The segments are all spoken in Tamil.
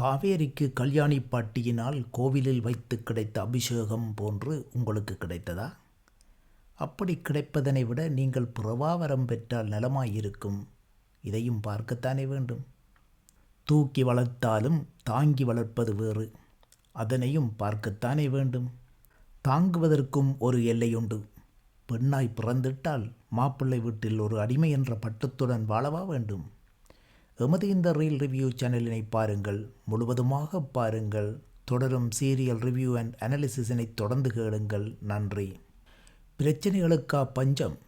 காவேரிக்கு கல்யாணி பாட்டியினால் கோவிலில் வைத்து கிடைத்த அபிஷேகம் போன்று உங்களுக்கு கிடைத்ததா? அப்படி கிடைப்பதனை விட நீங்கள் புறவாவரம் பெற்றால் நலமாயிருக்கும். இதையும் பார்க்கத்தானே வேண்டும். தூக்கி வளர்த்தாலும் தாங்கி வளர்ப்பது வேறு. அதனையும் பார்க்கத்தானே வேண்டும். தாங்குவதற்கும் ஒரு எல்லையுண்டு பெண்ணாய் பிறந்திட்டால் மாப்பிள்ளை வீட்டில் ஒரு அடிமை என்ற பட்டத்துடன் வாழவா வேண்டும்? எமது இந்த ரீல் ரிவ்யூ சேனலினை பாருங்கள் முழுவதுமாக பாருங்கள். தொடரும் சீரியல் ரிவ்யூ அண்ட் அனாலிசிஸினை தொடர்ந்து கேளுங்கள். நன்றி. பிரச்சனைகளுக்கா பஞ்சம்?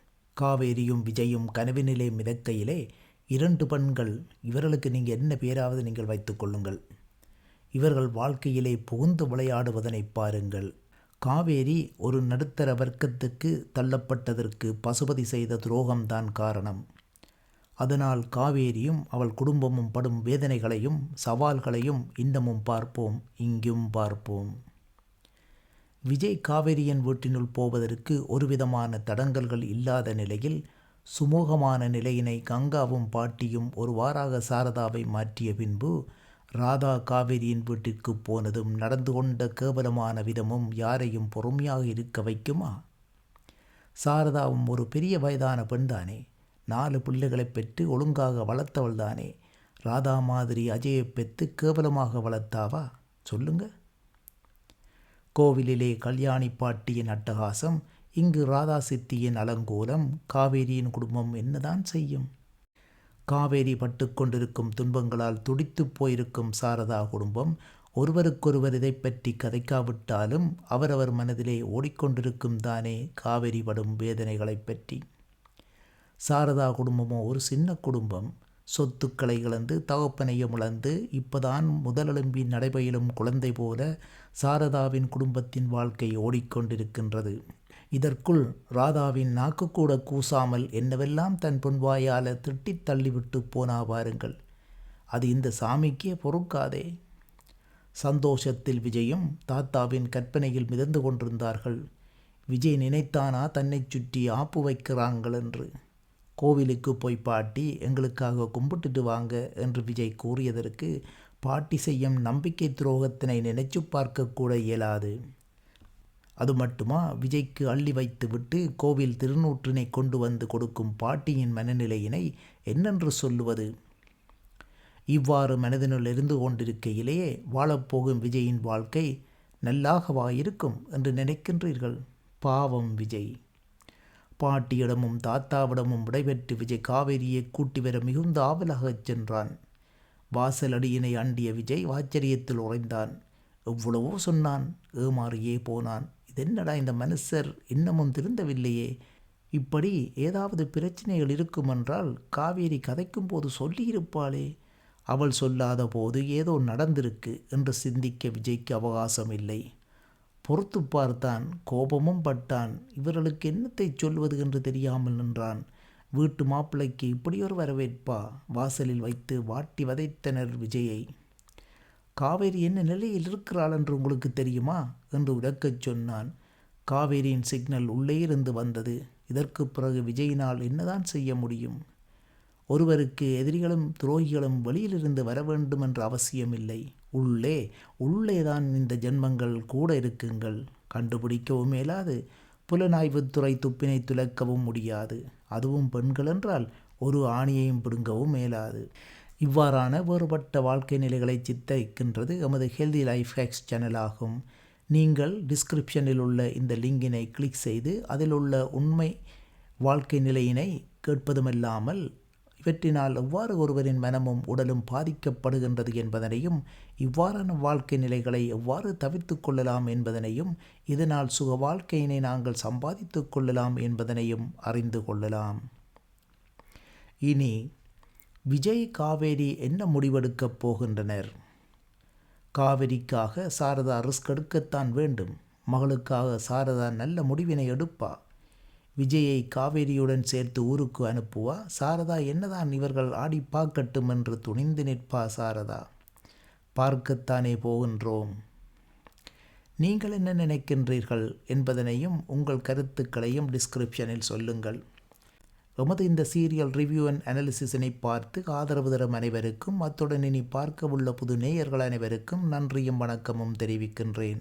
காவேரியும் விஜயும் கனவினிலே மிதக்கையிலே இரண்டு பெண்கள். இவர்களுக்கு நீங்கள் என்ன பேராவது நீங்கள் வைத்துக் கொள்ளுங்கள். இவர்கள் வாழ்க்கையிலே புகுந்து விளையாடுவதனை பாருங்கள். காவேரி ஒரு நடுத்தர வர்க்கத்துக்கு தள்ளப்பட்டதற்கு பசுபதி செய்த துரோகம்தான் காரணம். அதனால் காவேரியும் அவள் குடும்பமும் படும் வேதனைகளையும் சவால்களையும் இன்னமும் பார்ப்போம் இங்கும் பார்ப்போம். விஜய் காவேரியின் வீட்டினுள் போவதற்கு ஒருவிதமான தடங்கல்கள் இல்லாத நிலையில் சுமூகமான நிலையினை கங்காவும் பாட்டியும் ஒரு வாராக சாரதாவை மாற்றிய பின்பு ராதா காவேரியின் வீட்டிற்கு போனதும் நடந்து கொண்ட கேவலமான விதமும் யாரையும் பொறுமையாக இருக்க வைக்குமா? சாரதாவும் ஒரு பெரிய வயதான பெண்தானே? நாலு பிள்ளைகளை பெற்று ஒழுங்காக வளர்த்தவள் தானே ராதா மாதிரி அஜயை பெற்று கேவலமாக வளர்த்தாவா? சொல்லுங்க. கோவிலிலே கல்யாணி பாட்டியின் அட்டகாசம் இங்கு ராதா சித்தியின் அலங்கோலம் காவேரியின் குடும்பம் என்னதான் செய்யும்? காவேரி பட்டுக்கொண்டிருக்கும் துன்பங்களால் துடித்துப் போயிருக்கும் சாரதா குடும்பம் ஒருவருக்கொருவர் இதை பற்றி கதைக்காவிட்டாலும் அவரவர் மனதிலே ஓடிக்கொண்டிருக்கும் தானே காவேரி படும் வேதனைகளைப் பற்றி. சாரதா குடும்பமோ ஒரு சின்ன குடும்பம் சொத்துக்களை இழந்து தகப்பனையும் இழந்து இப்போதான் முதலெலும்பி நடைபயிலும் குழந்தை போல சாரதாவின் குடும்பத்தின் வாழ்க்கை ஓடிக்கொண்டிருக்கின்றது. இதற்குள் ராதாவின் நாக்கு கூட கூசாமல் என்னவெல்லாம் தன் பொன்வாயால் திட்டித் தள்ளிவிட்டு போனா பாருங்கள். அது இந்த சாமிக்கே பொறுக்காதே. சந்தோஷத்தில் விஜயும் தாத்தாவின் கற்பனையில் மிதந்து கொண்டிருந்தார்கள். விஜய் நினைத்தானா தன்னைச் சுற்றி ஆப்பு வைக்கிறாங்கள் என்று கோவிலுக்கு போய் பாட்டி எங்களுக்காக கும்பிட்டுட்டு வாங்க என்று விஜய் கூறியதற்கு பாட்டி செய்யும் நம்பிக்கை துரோகத்தினை நினைச்சு பார்க்கக்கூட இயலாது. அது மட்டுமா? விஜய்க்கு அள்ளி வைத்துவிட்டு கோவில் திருநூற்றினை கொண்டு வந்து கொடுக்கும் பாட்டியின் மனநிலையினை என்னென்று சொல்லுவது? இவ்வாறு மனதினுள் இருந்து கொண்டிருக்கையிலேயே வாழப்போகும் விஜயின் வாழ்க்கை நல்லாகவா இருக்கும் என்று நினைக்கின்றீர்கள்? பாவம் விஜய். பாட்டியிடமும் தாத்தாவிடமும் விடைபெற்று விஜய் காவேரியை கூட்டி வர மிகுந்த ஆவலாகச் சென்றான். வாசலடியினை அண்டிய விஜய் ஆச்சரியத்தில் உறைந்தான். எவ்வளவோ சொன்னான். ஏமாறியே போனான். இதென்னடா இந்த மனுஷர்? இன்னமும் திருந்தவில்லையே. இப்படி ஏதாவது பிரச்சனைகள் இருக்குமென்றால் காவேரி கதைக்கும் போது சொல்லியிருப்பாளே. அவள் சொல்லாத போது ஏதோ நடந்திருக்கு என்று சிந்திக்க விஜய்க்கு அவகாசம் இல்லை. பொறுத்து பார்த்தான் கோபமும் பட்டான். இவர்களுக்கு என்னத்தை சொல்வது என்று தெரியாமல் நின்றான். வீட்டு மாப்பிள்ளைக்கு இப்படியொரு வரவேற்பா? வாசலில் வைத்து வாட்டி வதைத்தனர் விஜயை. காவேரி என்ன நிலையில் இருக்கிறாள் என்று உங்களுக்கு தெரியுமா? என்று உடக்கச் சொன்னான். காவேரியின் சிக்னல் உள்ளே இருந்து வந்தது. இதற்கு பிறகு விஜயினால் என்னதான் செய்ய முடியும்? ஒருவருக்கு எதிரிகளும் துரோகிகளும் வெளியிலிருந்து வர வேண்டும் என்ற அவசியமில்லை. உள்ளே உள்ளே தான் இந்த ஜென்மங்கள் கூட இருக்குங்கள். கண்டுபிடிக்கவும் மேலாது புலனாய்வுத்துறை துப்பினை துலக்கவும் முடியாது. அதுவும் பெண்கள் என்றால் ஒரு ஆணியையும் பிடுங்கவும் மேலாது இவ்வாறான வேறுபட்ட வாழ்க்கை நிலைகளை சித்தரிக்கின்றது எமது ஹெல்தி லைஃப் ஹேக்ஸ் சேனல் ஆகும் நீங்கள் டிஸ்கிரிப்ஷனில் உள்ள இந்த லிங்கினை கிளிக் செய்து அதில் உள்ள உண்மை வாழ்க்கை நிலையினை கேட்பதுமல்லாமல் வெற்றினால் எவ்வாறு ஒருவரின் மனமும் உடலும் பாதிக்கப்படுகின்றது என்பதனையும் இவ்வாறான வாழ்க்கை நிலைகளை எவ்வாறு தவிர்த்து கொள்ளலாம் என்பதனையும் இதனால் சுக வாழ்க்கையினை நாங்கள் சம்பாதித்து கொள்ளலாம் என்பதனையும் அறிந்து கொள்ளலாம். இனி விஜய் காவேரி என்ன முடிவெடுக்கப் போகின்றனர்? காவேரிக்காக சாரதா ரிஸ்க் எடுக்கத்தான் வேண்டும். மகளுக்காக சாரதா நல்ல முடிவினை எடுப்பா? விஜயை காவேரியுடன் சேர்த்து ஊருக்கு அனுப்புவா? சாரதா என்னதான் இவர்கள் ஆடி பார்க்கட்டும் என்று துணிந்து நிற்பா சாரதா? பார்க்கத்தானே போகின்றோம். நீங்கள் என்ன நினைக்கின்றீர்கள் என்பதனையும் உங்கள் கருத்துக்களையும் டிஸ்கிரிப்ஷனில் சொல்லுங்கள். எமது இந்த சீரியல் ரிவ்யூ அண்ட் அனாலிசிஸினை பார்த்து ஆதரவு தரும் அனைவருக்கும் அத்துடன் இனி பார்க்க உள்ள புது நேயர்கள் அனைவருக்கும் நன்றியும் வணக்கமும் தெரிவிக்கின்றேன்.